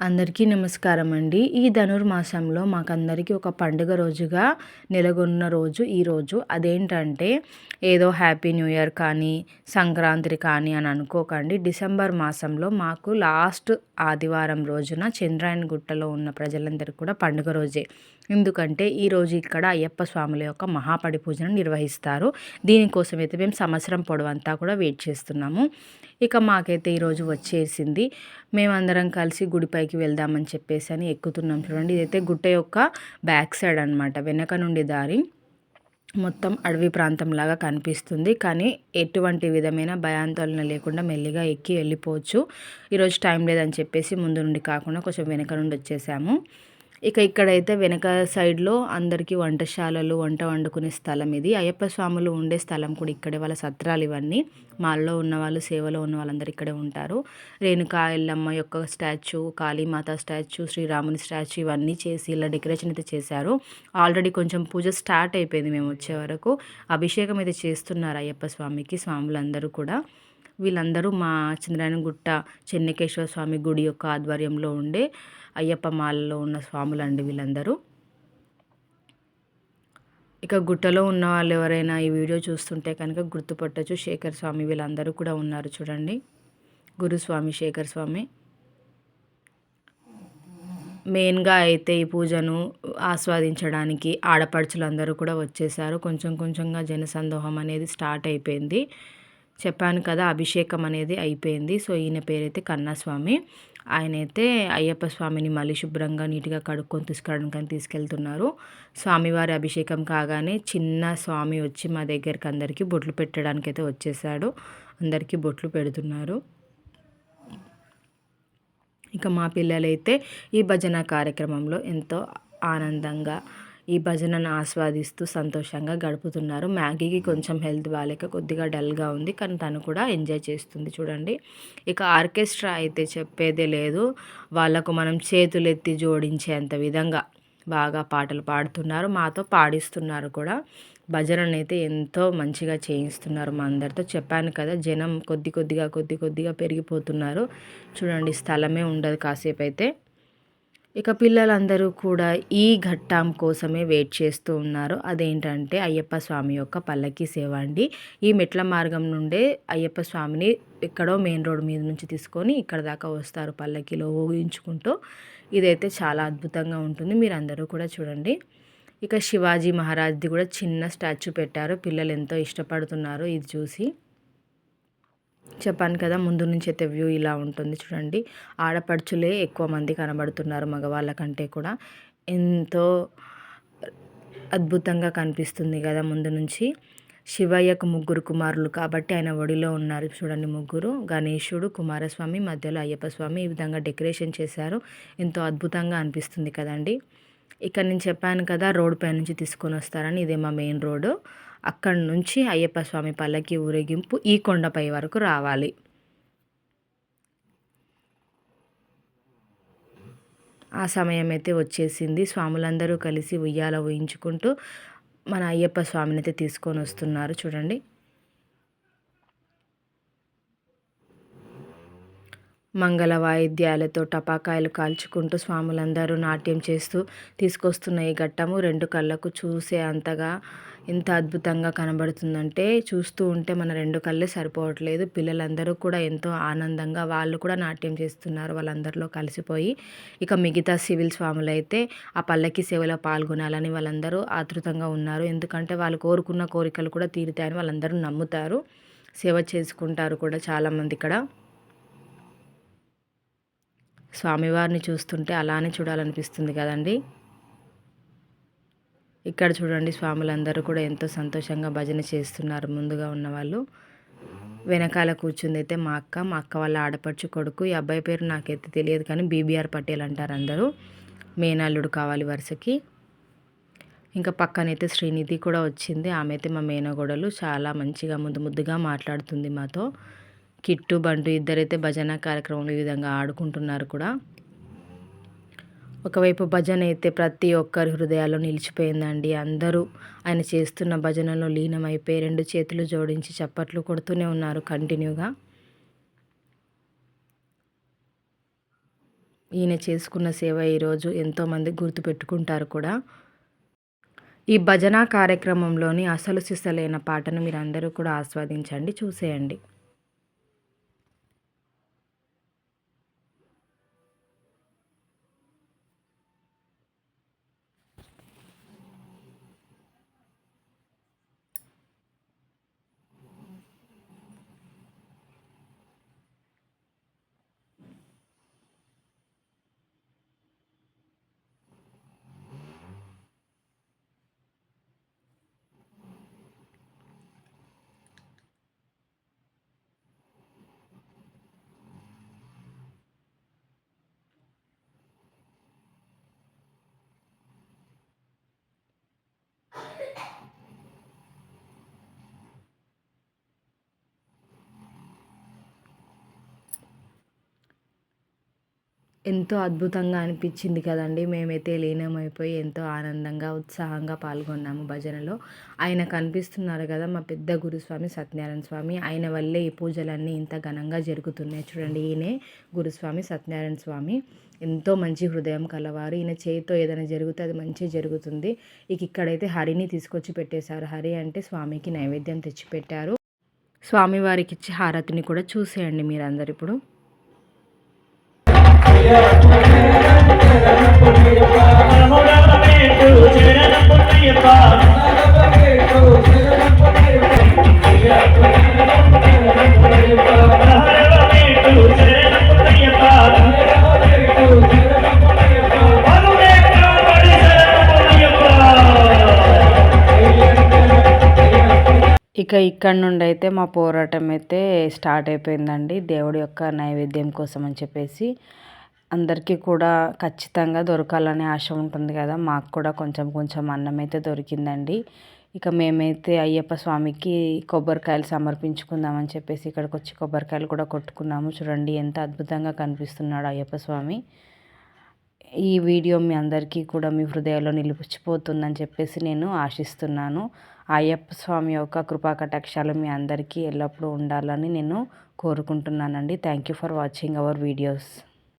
అందరికీ నమస్కారం అండి ఈ ధనుర్మాసంలో మాకందరికీ ఒక పండుగ రోజుగా నెలగొన్న రోజు ఈరోజు అదేంటంటే ఏదో హ్యాపీ న్యూ ఇయర్ కానీ సంక్రాంతి కానీ అని అనుకోకండి. డిసెంబర్ మాసంలో మాకు లాస్ట్ ఆదివారం రోజున చంద్రాయన్ గుట్టలో ఉన్న ప్రజలందరికీ కూడా పండుగ రోజే. ఎందుకంటే ఈరోజు ఇక్కడ అయ్యప్ప స్వాముల యొక్క మహాపడి పూజను నిర్వహిస్తారు. దీనికోసం అయితే మేము సంవత్సరం పొడవంతా కూడా వెయిట్ చేస్తున్నాము. ఇక మాకైతే ఈరోజు వచ్చేసింది. మేమందరం కలిసి గుడిపైకి వెళ్దామని చెప్పేసి అని ఎక్కుతున్నాం చూడండి. ఇదైతే గుట్ట యొక్క బ్యాక్ సైడ్ అనమాట వెనక నుండి దారి మొత్తం అడవి ప్రాంతంలాగా కనిపిస్తుంది. కానీ ఎటువంటి విధమైన భయాందోళన లేకుండా మెల్లిగా ఎక్కి వెళ్ళిపోవచ్చు. ఈరోజు టైం లేదని చెప్పేసి ముందు నుండి కాకుండా కొంచెం వెనక నుండి వచ్చేసాము. ఇక ఇక్కడైతే వెనక సైడ్లో అందరికీ వంటశాలలు వంట వండుకునే స్థలం ఇది. అయ్యప్ప స్వాములు ఉండే స్థలం కూడా ఇక్కడే. వాళ్ళ సత్రాలు ఇవన్నీ. మాల్లో ఉన్న వాళ్ళు సేవలో ఉన్న వాళ్ళందరూ ఇక్కడే ఉంటారు. రేణుకా ఎల్లమ్మ యొక్క స్టాచ్యూ కాళీమాత స్టాచ్యూ శ్రీరాముని స్టాచ్యూ ఇవన్నీ చేసి ఇలా డెకరేషన్ అయితే చేశారు. ఆల్రెడీ కొంచెం పూజ స్టార్ట్ అయిపోయింది మేము వచ్చే వరకు. అభిషేకం అయితే చేస్తున్నారు అయ్యప్ప స్వామికి స్వాములందరూ కూడా. వీళ్ళందరూ మా చంద్రాయనగుట్ట చెన్నకేశ్వర స్వామి గుడి యొక్క ఆధ్వర్యంలో ఉండే అయ్యప్ప మాలలో ఉన్న స్వాములండి వీళ్ళందరూ. ఇక గుట్టలో ఉన్న వాళ్ళు ఎవరైనా ఈ వీడియో చూస్తుంటే కనుక గుర్తుపట్టచ్చు శేఖర్ స్వామి వీళ్ళందరూ కూడా ఉన్నారు చూడండి. గురుస్వామి శేఖర్ స్వామి. మెయిన్గా అయితే ఈ పూజను ఆస్వాదించడానికి ఆడపడుచులందరూ కూడా వచ్చేసారు. కొంచెం కొంచెంగా జనసందోహం అనేది స్టార్ట్ అయిపోయింది. చెప్పాను కదా అభిషేకం అనేది అయిపోయింది. సో ఈయన పేరైతే కన్నస్వామి. ఆయన అయితే అయ్యప్ప స్వామిని మళ్ళీ శుభ్రంగా నీట్గా కడుక్కొని తీసుకురావడానికి తీసుకెళ్తున్నారు. స్వామివారి అభిషేకం కాగానే చిన్న స్వామి వచ్చి మా దగ్గరికి అందరికీ బొట్లు పెట్టడానికి అయితే వచ్చేసాడు. అందరికీ బొట్లు పెడుతున్నారు. ఇక మా పిల్లలైతే ఈ భజన కార్యక్రమంలో ఎంతో ఆనందంగా ఈ భజనను ఆస్వాదిస్తూ సంతోషంగా గడుపుతున్నారు. మ్యాగీకి కొంచెం హెల్త్ బాగాలేక కొద్దిగా డల్గా ఉంది. కానీ తను కూడా ఎంజాయ్ చేస్తుంది. చూడండి. ఇక ఆర్కెస్ట్రా అయితే చెప్పేదే లేదు. వాళ్ళకు మనం చేతులు ఎత్తి జోడించేంత విధంగా బాగా పాటలు పాడుతున్నారు. మాతో పాడిస్తున్నారు కూడా. భజనను అయితే ఎంతో మంచిగా చేయిస్తున్నారు మా అందరితో. చెప్పాను కదా జనం కొద్ది కొద్దిగా కొద్ది కొద్దిగా పెరిగిపోతున్నారు. చూడండి స్థలమే ఉండదు కాసేపు అయితే ఇక పిల్లలందరూ కూడా ఈ ఘట్టం కోసమే వెయిట్ చేస్తూ ఉన్నారు. అదేంటంటే అయ్యప్ప స్వామి యొక్క పల్లకి సేవ అండి. ఈ మెట్ల మార్గం నుండే అయ్యప్ప స్వామిని ఎక్కడో మెయిన్ రోడ్ మీద నుంచి తీసుకొని ఇక్కడ దాకా వస్తారు పల్లకిలో ఊహించుకుంటూ. ఇదైతే చాలా అద్భుతంగా ఉంటుంది. మీరు అందరూ కూడా చూడండి. ఇక శివాజీ మహారాజ్ది కూడా చిన్న స్టాచ్యూ పెట్టారు. పిల్లలు ఎంతో ఇష్టపడుతున్నారు ఇది చూసి. చెప్పాను కదా ముందు నుంచి అయితే వ్యూ ఇలా ఉంటుంది చూడండి. ఆడపడుచులే ఎక్కువ మంది కనబడుతున్నారు మగవాళ్ళ కంటే కూడా. ఎంతో అద్భుతంగా కనిపిస్తుంది కదా ముందు నుంచి. శివయ్యకు ముగ్గురు కుమారులు కాబట్టి ఆయన ఒడిలో ఉన్నారు చూడండి ముగ్గురు. గణేశుడు కుమారస్వామి మధ్యలో అయ్యప్ప స్వామి ఈ విధంగా డెకరేషన్ చేశారు. ఎంతో అద్భుతంగా అనిపిస్తుంది కదండి. ఇక్కడ నేను చెప్పాను కదా రోడ్ పై నుంచి తీసుకొని వస్తారని ఇదే మా మెయిన్ రోడ్డు. అక్కడి నుంచి అయ్యప్ప స్వామి పల్లకి ఊరేగింపు ఈ కొండపై వరకు రావాలి. ఆ సమయం అయితే వచ్చేసింది. స్వాములందరూ కలిసి ఉయ్యాల ఊహించుకుంటూ మన అయ్యప్ప స్వామిని అయితే తీసుకొని వస్తున్నారు. చూడండి. మంగళ వాయిద్యాలతో టపాకాయలు కాల్చుకుంటూ స్వాములందరూ నాట్యం చేస్తూ తీసుకొస్తున్న ఈ ఘట్టము రెండు కళ్ళకు చూసే అంతగా ఎంత అద్భుతంగా కనబడుతుందంటే చూస్తూ ఉంటే మన రెండు కళ్ళే సరిపోవట్లేదు. పిల్లలందరూ కూడా ఎంతో ఆనందంగా వాళ్ళు కూడా నాట్యం చేస్తున్నారు. వాళ్ళందరిలో కలిసిపోయి ఇక మిగతా సివిల్ స్వాములు అయితే ఆ పల్లకి సేవలో పాల్గొనాలని వాళ్ళందరూ ఆతృతంగా ఉన్నారు. ఎందుకంటే వాళ్ళు కోరుకున్న కోరికలు కూడా తీరుతాయని వాళ్ళందరూ నమ్ముతారు. సేవ చేసుకుంటారు కూడా చాలామంది ఇక్కడ. స్వామివారిని చూస్తుంటే అలానే చూడాలనిపిస్తుంది కదండి. ఇక్కడ చూడండి స్వాములందరూ కూడా ఎంతో సంతోషంగా భజన చేస్తున్నారు ముందుగా ఉన్నవాళ్ళు వెనకాల కూర్చుంది అయితే మా అక్క. మా అక్క వాళ్ళ ఆడపడుచు కొడుకు. ఈ అబ్బాయి పేరు నాకైతే తెలియదు కానీ బీబీఆర్ పటేల్ అంటారు అందరూ. మేనల్లుడు కావాలి వరుసకి. ఇంకా పక్కనైతే శ్రీనిధి కూడా వచ్చింది. ఆమె అయితే మా మేనగోడలు. చాలా మంచిగా ముద్దు ముద్దుగా మాట్లాడుతుంది మాతో. కిట్టు బంటు ఇద్దరైతే భజన కార్యక్రమంలో ఈ విధంగా ఆడుకుంటున్నారు కూడా. ఒకవైపు భజన అయితే ప్రతి ఒక్కరి హృదయాల్లో నిలిచిపోయిందండి. అందరూ ఆయన చేస్తున్న భజనలో లీనమైపోయి రెండు చేతులు జోడించి చప్పట్లు కొడుతూనే ఉన్నారు కంటిన్యూగా. ఈయన చేసుకున్న సేవ ఈరోజు ఎంతోమంది గుర్తుపెట్టుకుంటారు కూడా. ఈ భజన కార్యక్రమంలోని అసలు సిసలైన పాటను మీరు అందరూ కూడా ఆస్వాదించండి చూసేయండి. ఎంతో అద్భుతంగా అనిపించింది కదండి. మేమైతే లీనమైపోయి ఎంతో ఆనందంగా ఉత్సాహంగా పాల్గొన్నాము భజనలో. ఆయన కనిపిస్తున్నారు కదా మా పెద్ద గురుస్వామి సత్యనారాయణ స్వామి. ఆయన వల్లే ఈ పూజలన్నీ ఇంత ఘనంగా జరుగుతున్నాయి చూడండి. ఈయనే గురుస్వామి సత్యనారాయణ స్వామి. ఎంతో మంచి హృదయం కలవారు. ఈయన చేతితో ఏదైనా జరిగితే అది మంచి జరుగుతుంది. ఇక ఇక్కడైతే హరిని తీసుకొచ్చి పెట్టేశారు. హరి అంటే స్వామికి నైవేద్యం తెచ్చిపెట్టారు. స్వామివారికి ఇచ్చే హారతిని కూడా చూసేయండి మీరందరు ఇప్పుడు. ఇక ఇక్కడ నుండి అయితే మా పోరాటం అయితే స్టార్ట్ అయిపోయిందండి. దేవుడి యొక్క నైవేద్యం కోసం అని చెప్పేసి అందరికీ కూడా ఖచ్చితంగా దొరకాలనే ఆశ ఉంటుంది కదా. మాకు కూడా కొంచెం కొంచెం అన్నం అయితే దొరికిందండి. ఇక మేమైతే అయ్యప్ప స్వామికి కొబ్బరికాయలు సమర్పించుకుందామని చెప్పేసి ఇక్కడికి వచ్చి కొబ్బరికాయలు కూడా కొట్టుకున్నాము. చూడండి ఎంత అద్భుతంగా కనిపిస్తున్నాడు అయ్యప్ప స్వామి. ఈ వీడియో మీ అందరికీ కూడా మీ హృదయంలో నిలిచిపోతుందని చెప్పేసి నేను ఆశిస్తున్నాను. అయ్యప్ప స్వామి యొక్క కృపా కటాక్షాలు మీ అందరికీ ఎల్లప్పుడూ ఉండాలని నేను కోరుకుంటున్నానండి. Thank you for watching our videos